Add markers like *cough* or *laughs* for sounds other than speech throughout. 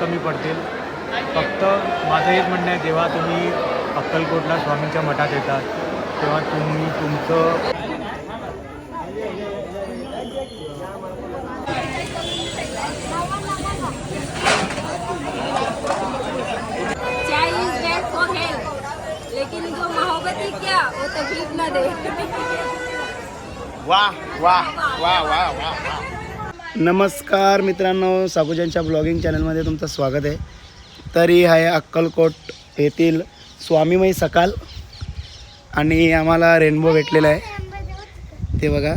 कमी पडतील. फक्त माझं हेच म्हणणं आहे जेव्हा तुम्ही अक्कलकोटला स्वामींच्या मठात येतात तेव्हा तुम्ही तुमचं chai is bad for health लेकिन जो मोहब्बती क्या वो तकलीफ ना दे. वा वा वा वा वा नमस्कार मित्रांनो सागुजांच्या ब्लॉगिंग चॅनलमध्ये तुमचं स्वागत आहे. तरी आहे अक्कलकोट येथील स्वामीमयी सकाल आणि आम्हाला रेनबो भेटलेला आहे. ते बघा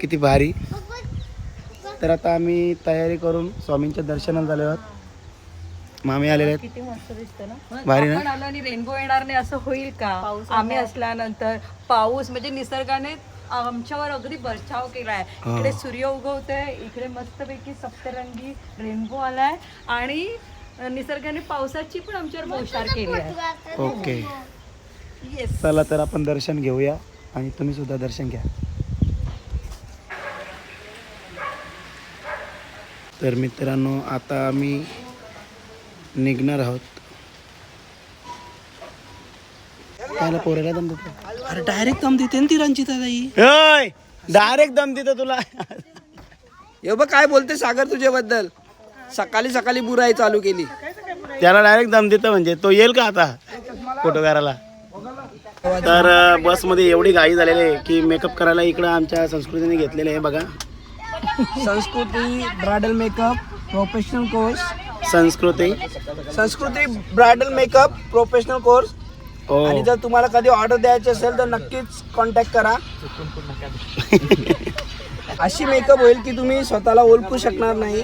किती भारी. तर आता आम्ही तयारी करून स्वामींच्या दर्शनाला झालो आहोत. मामी आलेले आहेत. किती मस्त दिसतं ना? भारी ना? आपण आलो आणि रेनबो येणार नाही असं होईल का? आम्ही असल्यानंतर पाऊस म्हणजे निसर्गाने आमच्यावर अगदी बचाव केलाय. हा. इकडे सूर्य उगवतोय इकडे मस्तपैकी सप्तरंगी रेनबो आलाय आणि निसर्गाने पावसाची पण आमच्यावर बोशार केली आहे. ओके. येस चला तर आपण दर्शन घेऊया आणि तुम्ही सुद्धा दर्शन घ्या. तर मित्रांनो आता आम्ही निघणार आहोत. त्याला पोराला दम देतो अरे डायरेक्ट दम देते ना ती रंजिता ताई. डायरेक्ट दम देतो तुला. हे बघ काय बोलते सागर तुझ्याबद्दल. सकाळी सकाळी बुराई चालू केली. त्याला डायरेक्ट दम देतो म्हणजे तो येईल का आता फोटो करायला तर बसमध्ये एवढी घाई झालेली आहे की मेकअप करायला इकडं आमच्या संस्कृतीने घेतलेले आहे बघा. संस्कृती ब्रायडल मेकअप प्रोफेशनल कोर्स संस्कृती. संस्कृती ब्रायडल मेकअप प्रोफेशनल कोर्स हो आणि जर तुम्हाला कधी ऑर्डर द्यायची असेल तर नक्कीच कॉन्टॅक्ट करा. *laughs* अशी मेकअप होईल की तुम्ही स्वतःला ओळखू शकणार नाही.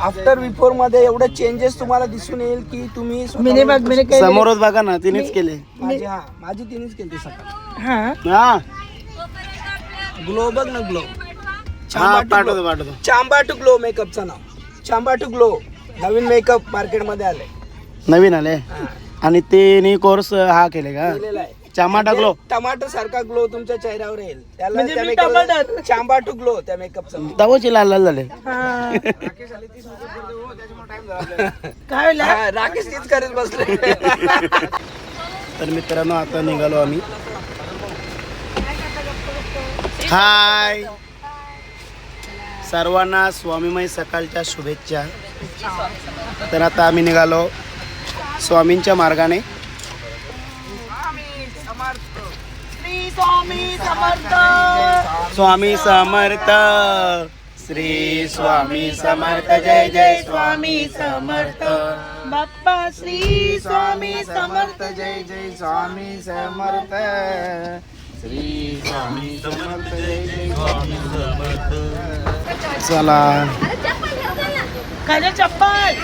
आफ्टर बिफोरमध्ये एवढे चेंजेस तुम्हाला दिसून येईल की तुम्ही स्वतःला समोरच बघा ना तिनेच केले. माझी हा माझी तिनेच केली सकाळी. हा. ग्लो बघ ना ग्लो हा पाठवतो पाठवतो चांबा टू ग्लो मेकअपचं नाव. चांबा टू ग्लो नवीन मेकअप मार्केटमध्ये आले. नवीन आले? आणि ते कोर्स हा केले का? केलेला आहे. चामा टाकलो. टमाटर सारखा ग्लो तुमच्या चेहऱ्यावर येईल. त्याला त्या makeup- चांबा टू ग्लो त्या मेकअपचा दवची लाल लाल झाले. काय राकेश तीच करत बसले. तर मित्रांनो आता निघालो आम्ही. हाय सर्वांना स्वामीमय सकाळच्या शुभेच्छा. तर आता आम्ही निघालो. स्वामींच्या मार्गाने. स्वामी समर्थ. श्री स्वामी समर्थ. जय जय स्वामी समर्थ. बाप्पा श्री स्वामी समर्थ. जय जय स्वामी समर्थ. श्री स्वामी समर्थ. जय जय स्वामी समर्थ. चला. खाली चप्पल.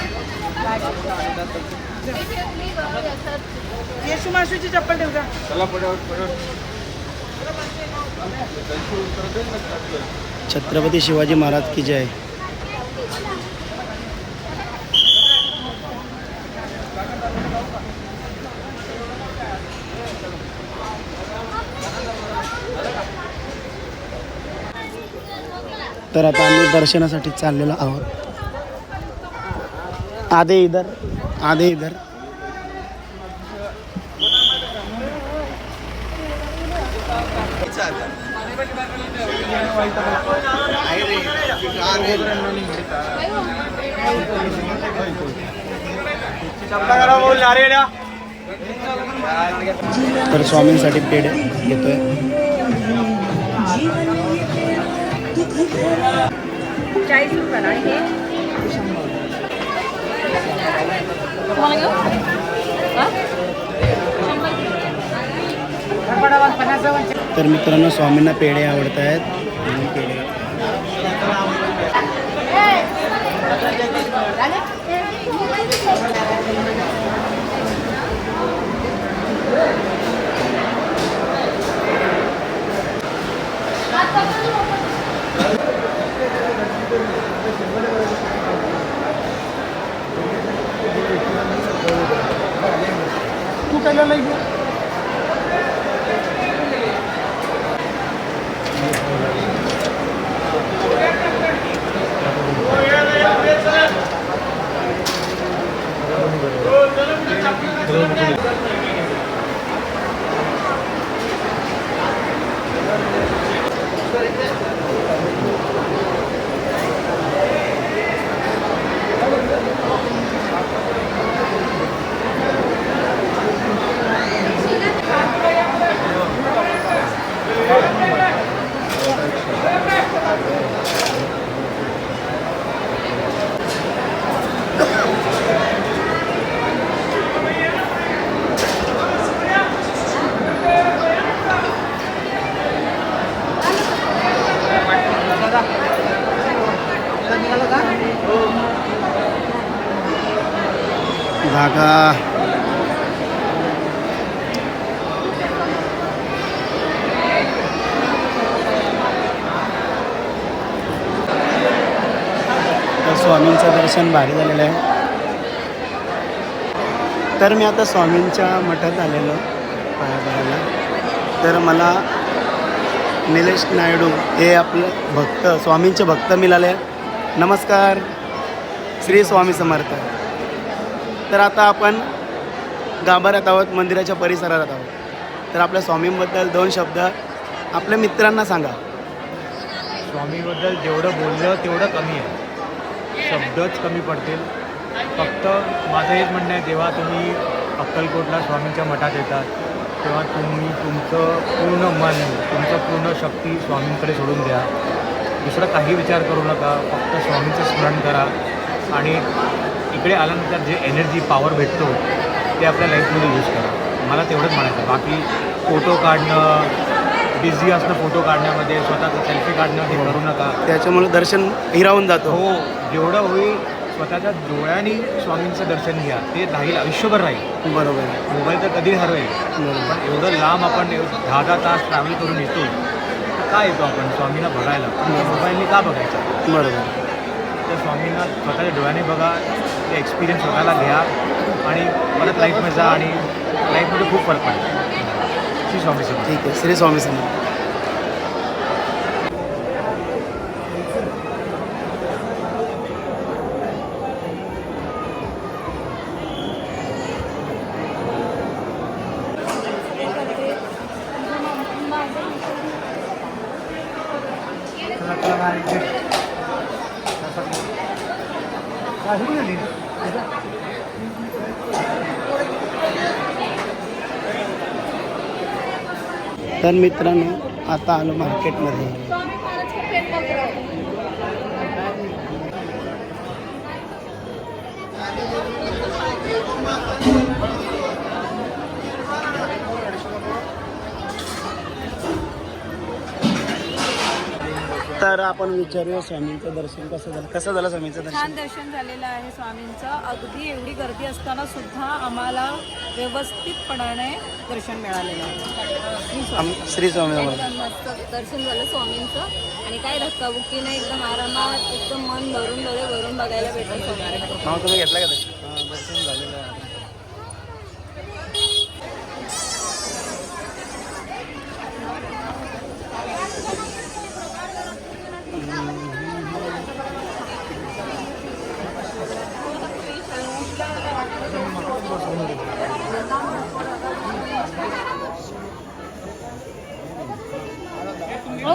येशू माशूची चप्पल ठेव का? छत्रपती शिवाजी महाराज की जय. तर आता आम्ही दर्शनासाठी चाललेलो आहोत. आधे इधर आधे इधर। तर स्वामींसाठी पेढे घेतोय. चाळीस रुपयाला तुम्हाला घेऊ? तर मित्रांनो स्वामींना पेढे आवडत आहेत धागा स्वामींचं दर्शन भारी झालेलं आहे. तर मी आता स्वामींच्या मठात आलेलो पाया पडायला तर मला निलेश नायडू हे आपले भक्त स्वामींचे भक्त मिळाले. नमस्कार. श्री स्वामी समर्थ. तर आता आपण गाभाऱ्यात आहोत मंदिराच्या परिसरात आहोत. तर आपल्या स्वामींबद्दल दोन शब्द आपल्या मित्रांना सांगा. स्वामीबद्दल जेवढं बोललं तेवढं कमी आहे. शब्दच कमी पडतील. फक्त माझं हेच म्हणणं आहे जेव्हा तुम्ही अक्कलकोटला स्वामींच्या मठात येतात तेव्हा तुम्ही तुमचं पूर्ण मन तुमचं पूर्ण शक्ती स्वामींकडे सोडून द्या. दुसरं काही विचार करू नका फक्त स्वामीचं स्मरण करा. आणि इकडे आल्यानंतर जे एनर्जी पॉवर भेटतो ते आपल्या लाईफमध्ये यूज करा. मला तेवढंच म्हणायचं बाकी फोटो काढणं बिझी असणं फोटो काढण्यामध्ये स्वतःचं सेल्फी काढणं हे. करू नका. त्याच्यामुळे दर्शन हिरावून जातो. हो जेवढं होईल स्वतःच्या डोळ्यांनी स्वामींचं दर्शन घ्या. ते राहील आयुष्यभर राहील. बरोबर. मोबाईल तर कधी हरवेल. पण एवढं लांब आपण दहा दहा तास ट्रॅव्हल करून येतो तर का येतो आपण स्वामींना बघायला? मोबाईलने का बघायचं? बरोबर. तर स्वामींना स्वतःच्या डोळ्याने बघा ते एक्सपिरियन्स स्वतःला घ्या आणि परत लाईफमध्ये जा आणि लाईफमध्ये खूप फरक पडतो श्री स्वामी समर्थ. ठीक आहे. श्री स्वामी समर्थ. तर मित्रांनो आता आलो मार्केटमध्ये. तर आपण विचारूया स्वामींचं दर्शन कसं झालं? कसं झालं स्वामींचं दर्शन? छान दर्शन झालेलं आहे स्वामींचं. अगदी एवढी गर्दी असताना सुद्धा आम्हाला व्यवस्थितपणाने दर्शन मिळालेलं आहे. श्री स्वामी. आम- श्री स्वामी समर्थ. एकदम मस्त दर्शन झालं स्वामींचं. आणि काय धक्काबुक्की नाही एकदम आरामात एकदम मन भरून डोळे भरून बघायला भेटत तुम्ही घेतलं का? दर्शन झालेलं आहे हो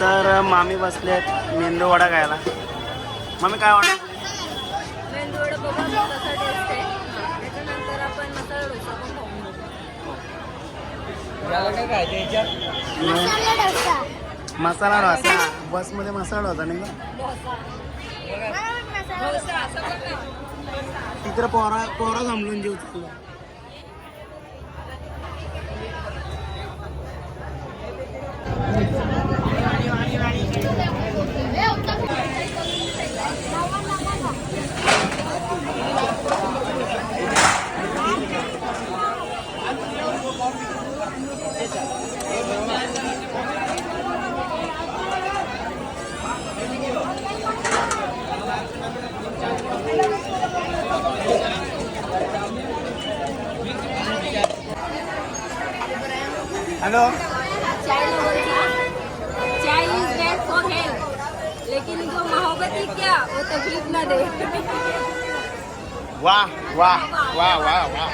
तर मामी बसलेत मेंदू वडा खायला. मामी काय वाटत त्याच्यानंतर आपण मसाला डोसा पण खाऊ. मसाला डोसा. बसमध्ये मसाला होता नाही का? डोसा तिकडे पोरा पोरा थांबलून जेव तुला. Hello chai is bad for लेकिन जो मोहब्बत क्या वो तकलीफ ना दे। वाह वाह वाह वाह वाह